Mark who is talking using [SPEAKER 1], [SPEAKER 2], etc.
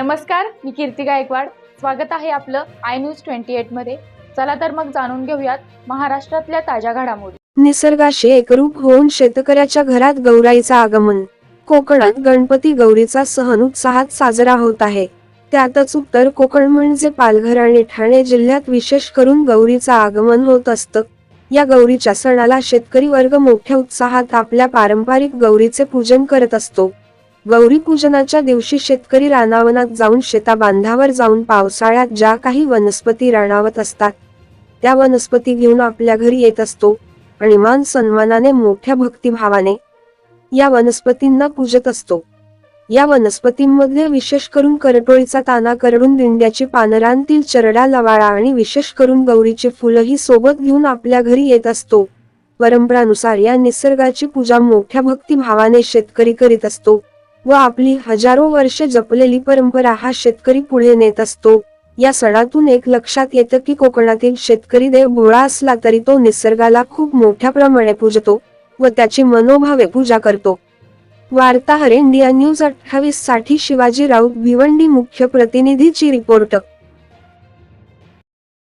[SPEAKER 1] नमस्कार मी कीर्ती गायकवाड. स्वागत आहे आपलं आय न्यूज ट्वेंटी एटमध्ये. चला तर मग जाणून घेऊयात महाराष्ट्रातल्या ताज्या घडामोडी.
[SPEAKER 2] निसर्गाशी एकरूप होऊन शेतकऱ्याच्या घरात गौराईचं आगमन कोकणात गणपती गौरीचा सण उत्साहात साजरा होत आहे. त्यातच उत्तर कोकण म्हणजे पालघर आणि ठाणे जिल्ह्यात विशेष करून गौरीचं आगमन होत असतं. या गौरीच्या सणाला शेतकरी वर्ग मोठ्या उत्साहात आपल्या पारंपरिक गौरीचे पूजन करत असतो. गौरीपूजनाच्या दिवशी शेतकरी रानावनात जाऊन शेता बांधावर जाऊन पावसाळ्यात ज्या काही वनस्पती राणावत असतात त्या वनस्पती घेऊन आपल्या घरी येत असतो आणि मान सन्मानाने मोठ्या भक्तिभावाने या वनस्पतींना पूजत असतो. या वनस्पतींमध्ये विशेष करून करटोळीचा ताना करडून दिंड्याची पानरांतील चरडा लवाळा आणि विशेष करून गौरीची फुलंही सोबत घेऊन आपल्या घरी येत असतो. परंपरानुसार या निसर्गाची पूजा मोठ्या भक्तिभावाने शेतकरी करीत असतो. व आपली हजारो वर्षे जपलेली परंपरा हा शेतकरी पुढे नेत असतो. या सणातून एक लक्षात येतं की कोकणातील शेतकरी देव भोळा असला तरी तो निसर्गाला खूप मोठ्या प्रमाणे पूजतो व त्याची मनोभावे पूजा करतो. वार्ताहर इंडिया न्यूज अठ्ठावीससाठी शिवाजी राऊत भिवंडी मुख्य प्रतिनिधीची रिपोर्ट.